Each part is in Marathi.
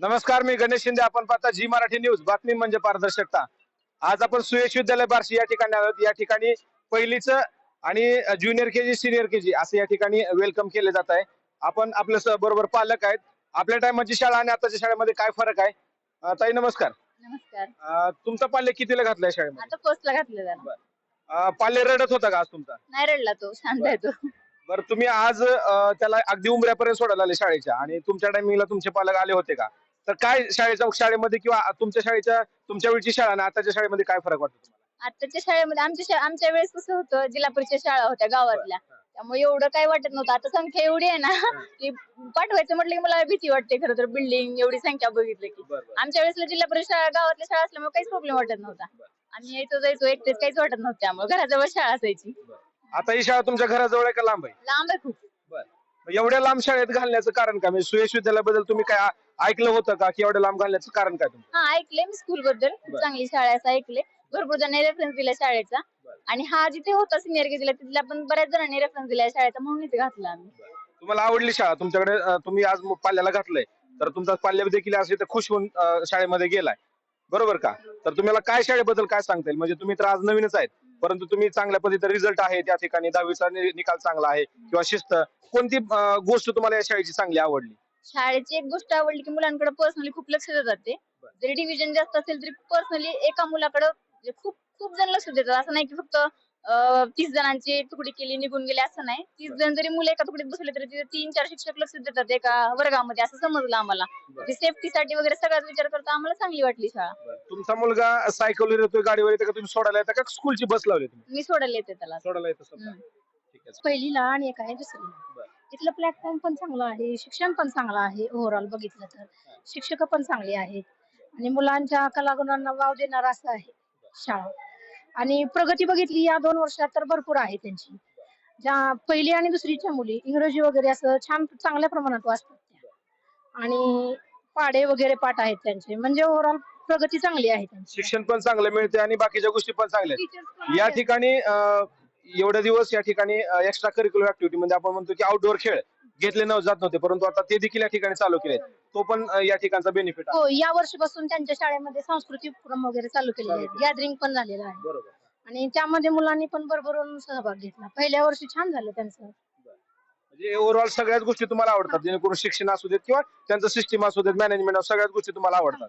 नमस्कार मी गणेश शिंदे. आपण पाहता जी मराठी न्यूज. बातमी म्हणजे पारदर्शकता. आज आपण सुयश विद्यालय बार्शी या ठिकाणी आहोत. या ठिकाणी पहिलीच आणि junior K G senior K जी असं या ठिकाणी वेलकम केले जात आहे. आपण आपल्या बरोबर पालक आहेत. आपल्या टायमाची शाळा आणि आताच्या शाळेमध्ये काय फरक आहे? ताई नमस्कार. नमस्कार. तुमचा पाल्य कितीला घातलाय शाळेमध्ये? पाल्य रडत होता का आज तुमचा? नाही रडला तो. शांत आहे तो. बरं. तुम्ही आज त्याला अगदी उमऱ्यापर्यंत सोडायला आले शाळेच्या. आणि तुमच्या टायमिंगला तुमचे पालक आले होते का? तर काय शाळेच्या शाळेमध्ये किंवा तुमच्या शाळेच्या तुमच्या वेळची शाळा आणि आताच्या शाळेमध्ये काय फरक वाटतो तुम्हाला? आताच्या शाळेमध्ये आमच्या शा- आमच्या वेळेस कसं होतं जिल्हा परिषद शाळा होत्या गावातल्या. त्यामुळे एवढं काही वाटत नव्हतं. आता संख्या एवढी आहे ना की पाठवायचं म्हटलं की मला भीती वाटते खरं तर बिल्डिंग एवढी संख्या बघितलं की. आमच्या वेळेसला जिल्हा परिषद शाळा गावातल्या शाळा असल्यामुळे काहीच प्रॉब्लेम वाटत नव्हता. आम्ही यायचो जायचो एकटेच काहीच वाटत नव्हतं त्यामुळे घराजवळ शाळा असायची. आता ही शाळा तुमच्या घराजवळ आहे का लांब आहे? लांब आहे खूप. मग एवढ्या लांब शाळेत घालण्याचं कारण काय? म्हणजे सुयश विद्यालयाबद्दल तुम्ही काय आ- ऐकलं होतं का की एवढ्या लांब घालण्याचं कारण काय तुमचं? हा ऐकले मी स्कूल बद्दल खूप बरं. चांगली शाळा असं ऐकले भरपूर जणांनी रेफरन्स दिला शाळेचा. बरं. आणि हा जिथे होता सिनियर केजीला तिथल्या पण बऱ्याच जणांनी रेफरन्स दिला शाळेचा म्हणून इथे घातला आम्ही. तुम्हाला आवडली शाळा तुमच्याकडे अं, तुम्ही आज मग पाल्याला घातलंय. तर तुमचा पाल्य देखील असेल तर खुश होऊन अं, शाळेमध्ये गेलाय. बरोबर का? तर तुम्हाला काय शाळेबद्दल काय सांगता येईल? म्हणजे तुम्ही तर आज नवीनच आहेत परंतु तुम्ही चांगल्या पद्धतीने रिझल्ट आहे त्या ठिकाणी दहावीचा नि- निकाल चांगला आहे किंवा शिस्त. कोणती अं, गोष्ट तुम्हाला या शाळेची चांगली आवडली? शाळेची एक गोष्ट आवडली की मुलांकडे पर्सनली खूप लक्ष देतात ते बरं. जरी डिव्हिजन जास्त असेल तरी पर्सनली एका मुलाकडे म्हणजे खूप खूप जण लक्ष देतात. असं नाही की फक्त अं, तीस जणांची तुकडी केली निघून गेले असं नाही. तीस जण जरी मुलं एका तुकडीत बसले तरी तिथे तीन चार शिक्षक लक्ष देतात एका वर्गामध्ये. असं समजलं आम्हाला. बरं. सेफ्टीसाठी वगैरे सगळ्याच विचार करता आम्हाला चांगली वाटली शाळा. तुमचा मुलगा सायकलवर येतोय गाडीवर येतो का? तुम्ही सोडायला येता का? स्कूलची बस लावली तुम्ही? मी सोडायला येते त्याला. सोडायला येतो स्वतः. हम्म. ठीक आहे. पहिलीला आणि एक आहे दुसरीला बरं. तिथलं प्लॅटफॉर्म पण चांगलं आहे शिक्षण पण चांगलं आहे ओव्हरऑल बघितलं तर. शिक्षक पण चांगले आहेत. आणि मुलांच्या कलागुणांना वाव देणार असं आहे शाळा. आणि प्रगती बघितली या दोन वर्षात तर भरपूर आहे त्यांची. ज्या पहिली आणि दुसरीच्या मुली इंग्रजी वगैरे असं छान चांगल्या प्रमाणात वाचतात त्या. आणि पाडे वगैरे पाठ आहेत त्यांचे. म्हणजे ओव्हरऑल प्रगती चांगली आहे त्यांची. शिक्षण पण चांगलं मिळते आणि बाकीच्या गोष्टी पण चांगल्या आहेत. या. ठिकाणी अं, एवढे दिवस या ठिकाणी एक्स्ट्रा करिक्युलर ऍक्टिव्हिटी म्हणजे आपण म्हणतो की आउटडोअर खेळ घेतले न जात नव्हते परंतु आता ते देखील या ठिकाणी चालू केले. तो पण या ठिकाणचा बेनिफिट आहे. हो या वर्षीपासून त्यांच्या शाळेमध्ये सांस्कृतिक उपक्रम वगैरे चालू केलेले आहेत. केले. गॅदरिंग पण झालेलं आहे. बरोबर. आणि त्यामध्ये मुलांनी पण भरभरून सहभाग घेतला. पहिल्या वर्षी छान झालं त्यांचं. म्हणजे ओव्हरऑल सगळ्याच गोष्टी तुम्हाला आवडतात. जेणेकरून शिक्षण असू देत किंवा त्यांचं सिस्टीम असू देत मॅनेजमेंट सगळ्याच गोष्टी तुम्हाला आवडतात.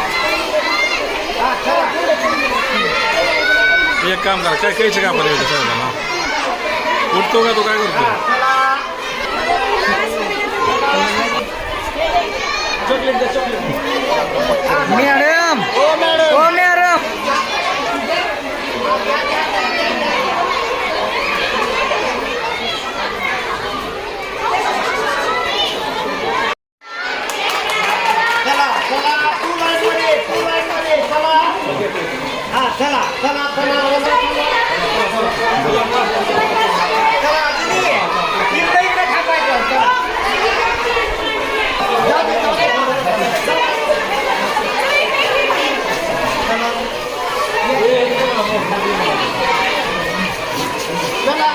एक काम करा काय कायचं काम करायचं साहेबांना उठतो का तो? काय करतो मॅडम. हो मॅडम. हा चला चला चला चला दिदी इकडे इकडे थांबायचं चला जाऊ दे, जाऊ दे. चला चला चला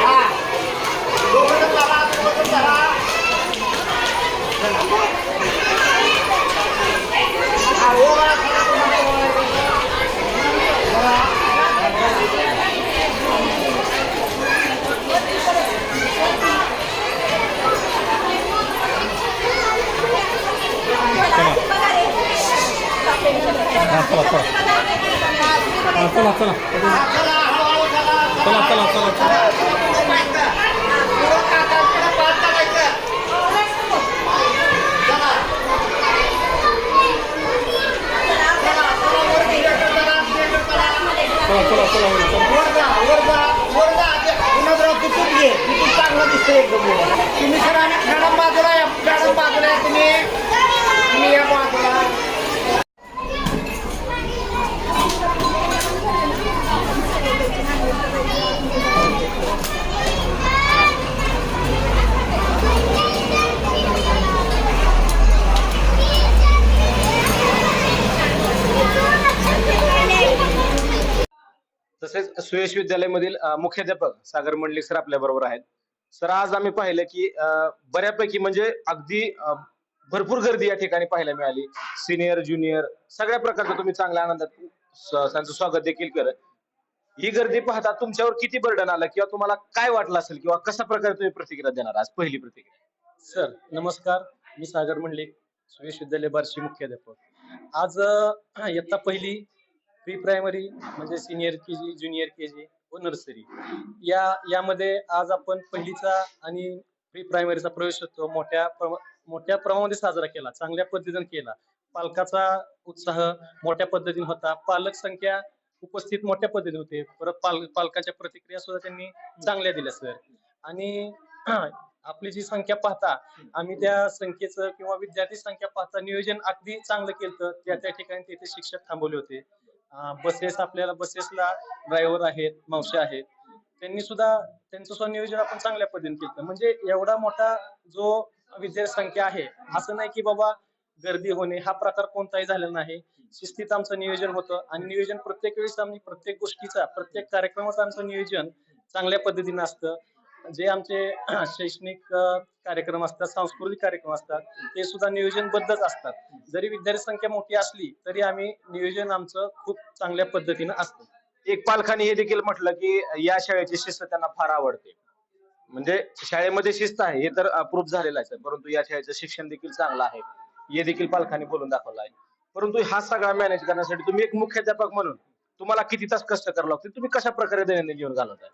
हा, चला चला हा, चला हळूहळू चला चला चला चला चला पुढं टाका, पुढं पाच टाकायचं. चला. चला, चला, वर गेलं, चला, गेलं, चला. चला चला चला चला वर जा, वर जा, वर जा. ते गुलाबराव तिथून घे. तिथून चांगलं दिसतंय एकदम वर. तुम्ही सर मॅडम बाजूला या मॅडम बाजूला या तुम्ही तुम्ही या बाजूला सुयश विद्यालयामधील मुख्याध्यापक सागर मंडलिक सर आपल्या बरोबर आहेत. सर आज आम्ही पाहिलं की बऱ्यापैकी म्हणजे अगदी भरपूर गर्दी या ठिकाणी पाहायला मिळाली. सिनियर ज्युनियर सगळ्या प्रकारचं तुम्ही चांगल्या आनंदात त्यांचं स्वागत देखील करत ही गर्दी पाहता तुमच्यावर किती बर्डन आलं किंवा तुम्हाला काय वाटलं असेल किंवा कशा प्रकारे तुम्ही प्रतिक्रिया देणार आज पहिली प्रतिक्रिया? सर नमस्कार. मी सागर मंडलिक सुयश विद्यालय बार्शी मुख्याध्यापक. आज इयत्ता पहिली प्री प्रायमरी म्हणजे senior K G junior K G व नर्सरी. या यामध्ये आज आपण पहिलीचा आणि प्री प्रायमरीचा प्रवेशोत्सव मोठ्या प्रमा- मोठ्या प्रमाणामध्ये साजरा केला चांगल्या पद्धतीने केला. पालकाचा उत्साह मोठ्या पद्धतीने होता. पालक संख्या उपस्थित मोठ्या पद्धतीने होते. परत पाल पालकांच्या प्रतिक्रिया सुद्धा त्यांनी चांगल्या दिल्या सर. आणि आपली जी संख्या पाहता आम्ही त्या संख्येचं किंवा विद्यार्थी संख्या पाहता नियोजन अगदी चांगलं केलं त्या त्या ठिकाणी तिथे शिक्षक थांबवले होते. बसेस आपल्याला बसेसला ड्रायव्हर आहेत मावशी आहेत. त्यांनी सुद्धा त्यांचं सुद्धा नियोजन आपण चांगल्या पद्धतीने केलं. म्हणजे एवढा मोठा जो विद्यार्थी संख्या आहे असं नाही की बाबा गर्दी होणे हा प्रकार कोणताही झालेला नाही. शिस्तीत आमचं नियोजन होतं आणि नियोजन प्रत्येक वेळेस आम्ही प्रत्येक गोष्टीचा प्रत्येक कार्यक्रमाचं आमचं नियोजन चांगल्या पद्धतीने असतं. जे आमचे शैक्षणिक कार्यक्रम असतात सांस्कृतिक कार्यक्रम असतात ते सुद्धा नियोजनबद्धच असतात. जरी विद्यार्थी संख्या मोठी असली तरी आम्ही नियोजन आमचं खूप चांगल्या पद्धतीनं असतं. एक पालकांनी हे देखील म्हटलं की या शाळेची शिस्त त्यांना फार आवडते. म्हणजे शाळेमध्ये शिस्त आहे हे तर प्रूफ झालेलं आहे परंतु या शाळेचं शिक्षण देखील चांगलं आहे. हे देखील पालकांनी बोलून दाखवलं आहे. परंतु हा सगळा मॅनेज करण्यासाठी तुम्ही एक मुख्याध्यापक म्हणून तुम्हाला किती तास कष्ट करावं लागते तुम्ही कशा प्रकारे दैनंदिन जीवन घालवताय?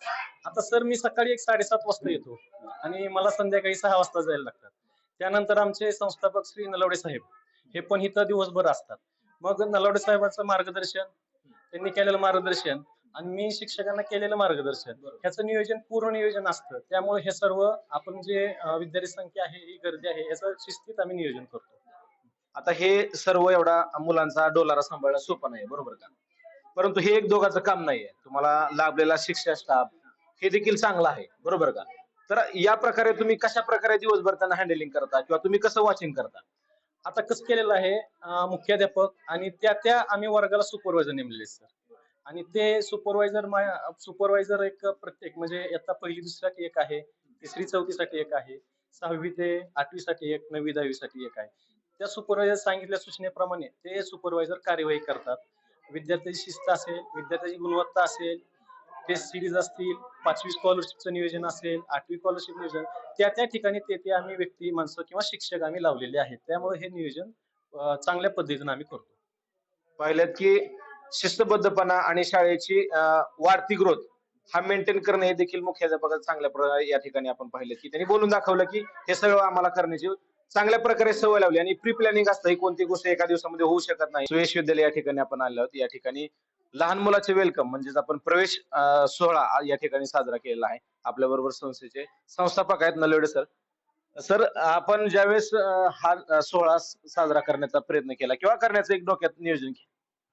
आता सर मी सकाळी एक साडेसात वाजता येतो आणि मला संध्याकाळी सहा वाजता जायला लागतात. त्यानंतर आमचे संस्थापक श्री नलवडे साहेब हे पण इथं दिवसभर असतात. मग नलवडे साहेबांचं मार्गदर्शन त्यांनी केलेलं मार्गदर्शन आणि मी शिक्षकांना केलेलं मार्गदर्शन ह्याचं नियोजन पूर्ण नियोजन असतं. त्यामुळे हे सर्व आपण जे विद्यार्थी संख्या आहे ही गर्दी आहे याचं शिस्तीत आम्ही नियोजन करतो. आता हे सर्व एवढा मुलांचा डोलारा सांभाळणं सोपं नाही बरोबर का? परंतु हे एक दोघांचं काम नाहीये. तुम्हाला लाभलेला शिक्षा स्टाफ हे देखील चांगलं आहे. बरोबर का? तर या प्रकारे तुम्ही कशा प्रकारे दिवसभर त्यांना हँडलिंग करता किंवा तुम्ही कसं वॉचिंग करता? आता कसं केलेलं आहे मुख्याध्यापक आणि त्या त्या आम्ही वर्गाला सुपरवायझर नेमलेले सर आणि ते सुपरवायझर सुपरवायझर एक प्रत्येक म्हणजे आता पहिली दुसऱ्यासाठी एक आहे तिसरी चौथीसाठी एक आहे सहावी ते आठवीसाठी एक नववी दहावीसाठी एक आहे. त्या सुपरवायझर सांगितलेल्या सूचनेप्रमाणे ते सुपरवायझर कार्यवाही करतात. विद्यार्थ्याची शिस्त असेल विद्यार्थ्याची गुणवत्ता असेल टेस्ट सिरीज असतील पाचवी स्कॉलरशिपचं नियोजन असेल आठवी स्कॉलरशिप नियोजन त्या त्या ठिकाणी ते ते आम्ही व्यक्ती माणसं किंवा शिक्षक आम्ही लावलेले आहेत. त्यामुळे हे नियोजन चांगल्या पद्धतीने आम्ही करतो. पाहिलं की शिस्तबद्धपणा आणि शाळेची वाढती ग्रोथ हा मेंटेन करणं हे देखील मुख्याध्यापकाचं चांगल्या प्रकारे या ठिकाणी आपण पाहिलं की त्यांनी बोलून दाखवलं की हे सगळं आम्हाला करण्याची चांगल्या प्रकारे सवय लावली आणि प्री प्लॅनिंग असतं. ही कोणती गोष्ट एका दिवसामध्ये होऊ शकत नाही. सुयश विद्यालय या ठिकाणी आपण आलो आहोत. या ठिकाणी लहान मुलाचे वेलकम म्हणजेच आपण प्रवेश सोहळा या ठिकाणी साजरा केलेला आहे. आपल्या बरोबर संस्थेचे संस्थापक आहेत नलवडे सर. सर आपण ज्यावेळेस हा सोहळा साजरा करण्याचा प्रयत्न केला किंवा करण्याचं एक डोक्यात नियोजन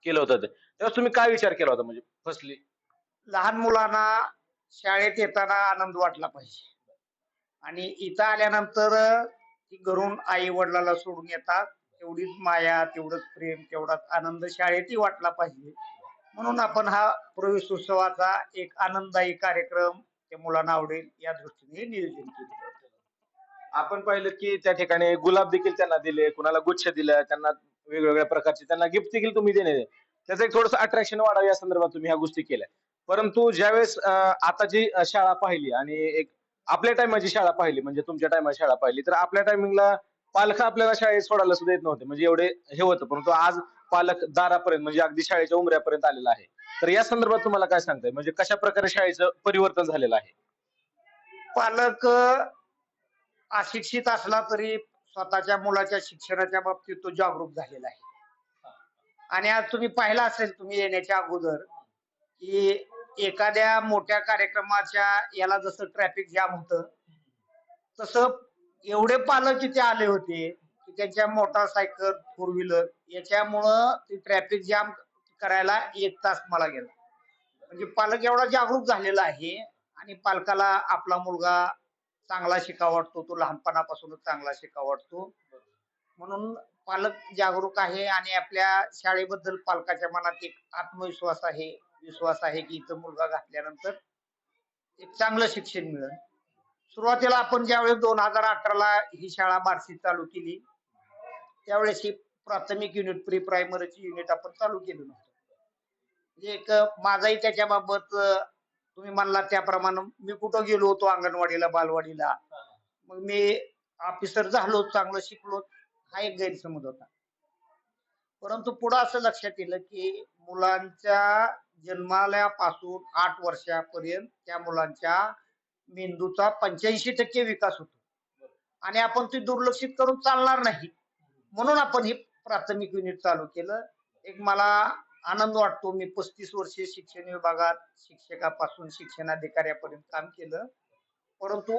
केलं होतं तेव्हा त्यावेळेस तुम्ही काय विचार केला होता म्हणजे फर्स्टली लहान मुलांना शाळेत येताना आनंद वाटला पाहिजे. आणि इथं आल्यानंतर ती घरून आई वडिलाला सोडून येतात. तेवढीच माया तेवढंच प्रेम तेवढाच आनंद शाळेतही वाटला पाहिजे. म्हणून आपण हा प्रवेश उत्सवाचा एक आनंददायी कार्यक्रम त्या मुलांना आवडेल या दृष्टीने नियोजन केले आपण पाहिलं की त्या ठिकाणी गुलाब देखील त्यांना दिले कुणाला गुच्छ दिलं त्यांना वेगवेगळ्या प्रकारचे त्यांना गिफ्ट देखील तुम्ही देणे त्याचं एक थोडस अट्रॅक्शन वाढावं या संदर्भात तुम्ही ह्या गोष्टी केल्या. परंतु ज्यावेळेस आता जी शाळा पाहिली आणि एक आपल्या टायमाची शाळा पाहिली म्हणजे तुमच्या टायमाची शाळा पाहिली. तर आपल्या टायमिंगला पालक आपल्याला शाळेत सोडायला सुद्धा येत नव्हते. म्हणजे एवढे हे होतं. परंतु आज पालक दारापर्यंत म्हणजे अगदी शाळेच्या उमऱ्यापर्यंत आलेला आहे. तर या संदर्भात तुम्हाला काय सांगताय? म्हणजे कशा प्रकारे शाळेचं परिवर्तन झालेलं आहे? पालक अशिक्षित असला तरी स्वतःच्या मुलाच्या शिक्षणाच्या बाबतीत तो जागरूक झालेला आहे. आणि आज तुम्ही पाहिला असेल तुम्ही येण्याच्या अगोदर की एखाद्या मोठ्या कार्यक्रमाच्या याला जसं ट्रॅफिक जाम होतं तसं एवढे पालक तिथे आले होते की त्यांच्या मोटारसायकल फोर व्हीलर याच्यामुळं ते ट्रॅफिक जाम करायला एक तास मला गेला. म्हणजे पालक एवढा जागरूक झालेला आहे आणि पालकाला आपला मुलगा चांगला शिकावा वाटतो तो लहानपणापासूनच चांगला शिकावा वाटतो. म्हणून पालक जागरूक आहे आणि आपल्या शाळेबद्दल पालकाच्या मनात एक आत्मविश्वास आहे. विश्वास आहे की इथं मुलगा घातल्यानंतर एक चांगलं शिक्षण मिळेल. सुरुवातीला आपण ज्यावेळेस दोन हजार अठराला ही शाळा बार्शीत चालू केली त्यावेळेस ही प्राथमिक युनिट प्री प्रायमरीची युनिट आपण चालू केलं नव्हतं. म्हणजे एक माझाही त्याच्याबाबत तुम्ही म्हणला त्याप्रमाणे मी कुठं गेलो होतो अंगणवाडीला बालवाडीला. मग मी ऑफिसर झालो चांगलं शिकलो हा एक गैरसमज होता. परंतु पुढं असं लक्षात येलं की मुलांच्या जन्माल्यापासून आठ वर्षापर्यंत त्या मुलांच्या मेंदूचा पंच्याऐंशी टक्के विकास होतो. आणि आपण ती दुर्लक्षित करून चालणार नाही. म्हणून आपण हे प्राथमिक युनिट चालू केलं. एक मला आनंद वाटतो मी पस्तीस वर्षे शिक्षण विभागात शिक्षकापासून शिक्षणाधिकाऱ्यापर्यंत काम केलं. परंतु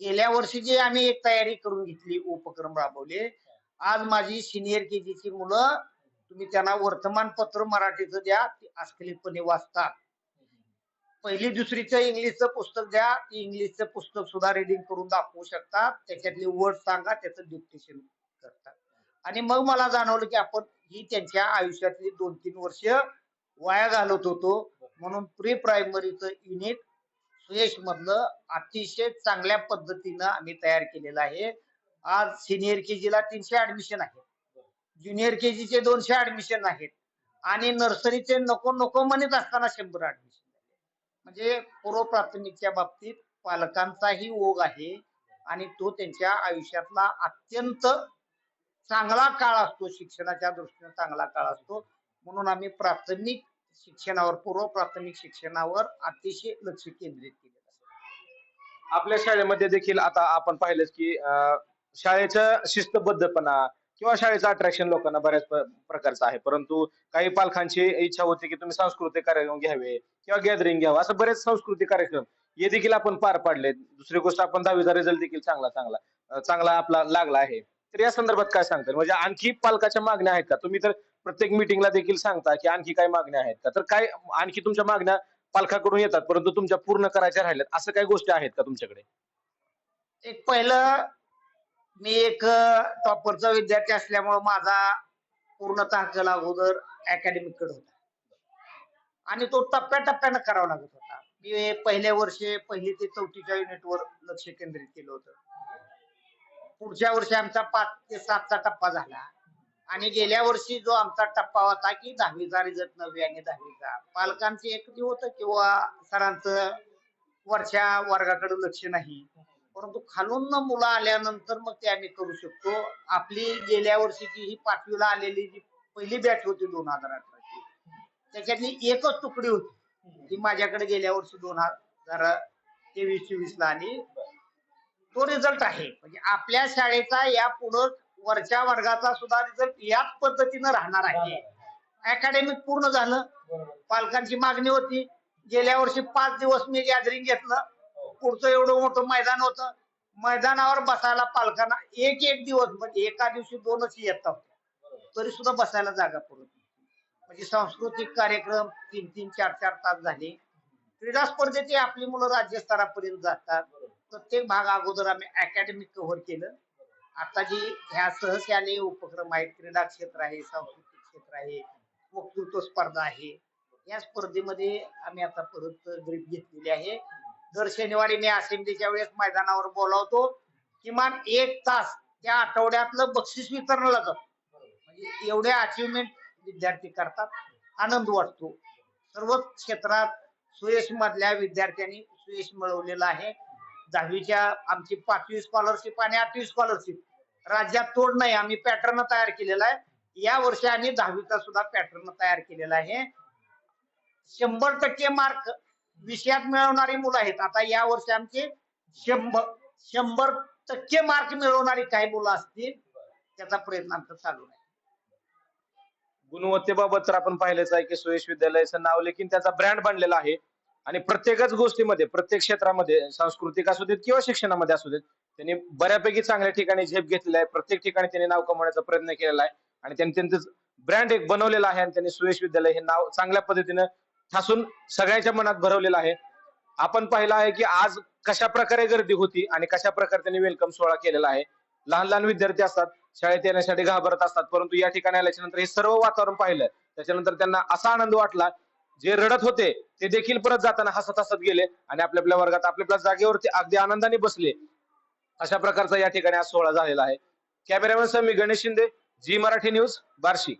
गेल्या वर्षी जे आम्ही एक तयारी करून घेतली उपक्रम राबवले आज माझी सिनियर के जीची मुलं तुम्ही त्यांना वर्तमानपत्र मराठीचं द्या ती अस्खलितपणे वाचतात. पहिली दुसरीचं इंग्लिशचं पुस्तक द्या ती इंग्लिशचं पुस्तक सुद्धा रिडिंग करून दाखवू शकतात. त्याच्यातले वर्ड सांगा त्याचं डिक्टेशन करतात. आणि मग मला जाणवलं की आपण ही त्यांच्या आयुष्यातली दोन तीन वर्ष वाया घालवत होतो. म्हणून प्री प्रायमरीचं युनिट सुयश मधलं अतिशय चांगल्या पद्धतीनं आम्ही तयार केलेलं आहे. आज सिनियर के ला तीनशे ऍडमिशन आहे. ज्युनियर के चे दोनशे ऍडमिशन आहेत. आणि नर्सरीचे नको नको म्हणत असताना शंभर ऍडमिशन म्हणजे पूर्व प्राथमिकच्या बाबतीत पालकांचाही ओघ आहे आणि तो त्यांच्या आयुष्यातला अत्यंत चांगला काळ असतो. शिक्षणाच्या दृष्टीने चांगला काळ असतो. म्हणून आम्ही प्राथमिक शिक्षणावर पूर्व प्राथमिक शिक्षणावर अतिशय लक्ष केंद्रित केले आपल्या शाळेमध्ये देखील आता आपण पाहिलंच की अं, शाळेचं शिस्तबद्धपणा किंवा शाळेचं अट्रॅक्शन लोकांना बऱ्याच प्रकारचं आहे. परंतु काही पालकांची इच्छा होती की तुम्ही सांस्कृतिक कार्यक्रम घ्यावे किंवा गॅदरिंग घ्यावं. असं बरेच सांस्कृतिक कार्यक्रम हे देखील आपण पार पाडले दुसरी गोष्ट आपण दहावीचा रिझल्ट देखील चांगला चांगला चांगला आपला लागला आहे. तर या संदर्भात काय सांगता म्हणजे आणखी पालकाच्या मागण्या आहेत का? तुम्ही तर प्रत्येक मिटिंगला देखील सांगता की आणखी काय मागण्या आहेत का? तर काय आणखी तुमच्या मागण्या पालकाकडून येतात परंतु तुमच्या पूर्ण करायच्या राहिल्यात. असं काही गोष्टी आहेत का तुमच्याकडे? एक पहिलं मी एक टॉपरचा विद्यार्थी असल्यामुळे माझा पूर्णतः कल अगोदर अकॅडमिककडे होता. आणि तो टप्प्याटप्प्यानं करावा लागत होता. मी पहिल्या वर्षी पहिली ते चौथीच्या युनिटवर लक्ष केंद्रित केलं होतं. पुढच्या वर्षी आमचा पाच ते सातचा टप्पा झाला. आणि गेल्या वर्षी जो आमचा टप्पा होता की दहावीचा रिझल्ट नववी आणि दहावीचा. पालकांचं एकटी होतं किंवा सरांचं वरच्या वर्गाकडे लक्ष नाही. परंतु खालून मुलं आल्यानंतर मग ते आम्ही करू शकतो. आपली गेल्या वर्षीची ही पाचवीला आलेली जी पहिली बॅच होती दोन हजार अठराची त्याच्यातली एकच तुकडी होती. ती माझ्याकडे गेल्या वर्षी दोन हजार तेवीस चोवीस ला आली तो रिझल्ट आहे. म्हणजे आपल्या शाळेचा या पुढं वरच्या वर्गाचा सुद्धा रिझल्ट याच पद्धतीनं राहणार आहे. अकॅडमिक पूर्ण झालं. पालकांची मागणी होती. गेल्या वर्षी पाच दिवस मी गॅदरिंग घेतलं. पुढचं एवढं मोठं मैदान होतं. मैदानावर बसायला पालकांना एक एक दिवस म्हणजे एका दिवशी दोनच येतात. तरी सुद्धा बसायला जागा पुरत म्हणजे सांस्कृतिक कार्यक्रम तीन तीन चार चार तास झाले. क्रीडा स्पर्धेची आपली मुलं राज्यस्तरापर्यंत जातात. प्रत्येक भाग अगोदर आम्ही अकॅडमी कव्हर केलं. आता जी ह्या सहस्याने उपक्रम आहेत क्रीडा क्षेत्र आहे सांस्कृतिक क्षेत्र आहे वक्तृत्व स्पर्धा आहे या स्पर्धेमध्ये आम्ही आता परत ग्रीप घेतलेली आहे. दर शनिवारी मी असेंब्लीच्या वेळेस मैदानावर बोलावतो. किमान एक तास त्या आठवड्यातलं बक्षीस वितरण जातो. म्हणजे एवढे अचिव्हमेंट विद्यार्थी करतात. आनंद वाटतो. सर्वच क्षेत्रात सुयश मधल्या विद्यार्थ्यांनी सुयश मिळवलेला आहे. दहावीच्या आमची पाचवी स्कॉलरशिप आणि आठवी स्कॉलरशिप राज्यात तोड नाही आम्ही पॅटर्न तयार केलेला आहे. या वर्षी आम्ही दहावीचा सुद्धा पॅटर्न तयार केलेला आहे. शंभर टक्के मार्क विषयात मिळवणारी मुलं आहेत. आता या वर्षी आमचे शंभर शंभर टक्के मार्क मिळवणारी काही मुलं असतील त्याचा प्रयत्न आमचा चालू आहे. गुणवत्तेबाबत तर आपण पाहिलंच आहे की सुयश विद्यालयाचं नाव लेखीन त्याचा ब्रँड बनलेला आहे. आणि प्रत्येकच गोष्टीमध्ये प्रत्येक क्षेत्रामध्ये सांस्कृतिक असू देत किंवा शिक्षणामध्ये असू देत त्यांनी बऱ्यापैकी चांगल्या ठिकाणी झेप घेतलेला आहे. प्रत्येक ठिकाणी त्यांनी नाव कमवण्याचा प्रयत्न केलेला आहे. आणि त्यांनी त्यांचं ब्रँड एक बनवलेला आहे आणि त्यांनी सुयश विद्यालय हे नाव चांगल्या पद्धतीनं ठासून सगळ्यांच्या मनात भरवलेला आहे. आपण पाहिलं आहे की आज कशा प्रकारे गर्दी होती आणि कशा प्रकारे त्यांनी वेलकम सोहळा केलेला आहे. लहान लहान विद्यार्थी असतात शाळेत येण्यासाठी घाबरत असतात परंतु या ठिकाणी आल्याच्यानंतर हे सर्व वातावरण पाहिलं. त्याच्यानंतर त्यांना असा आनंद वाटला जे रडत होते ते देखील परत जाताना हसत हसत गेले आणि आपल्या आपल्या वर्गात आपल्या आपल्या जागेवरती अगदी आनंदाने बसले. अशा प्रकारचा या ठिकाणी आज सोहळा झालेला आहे. कॅमेरामॅन सर मी गणेश शिंदे जी मराठी न्यूज बार्शी.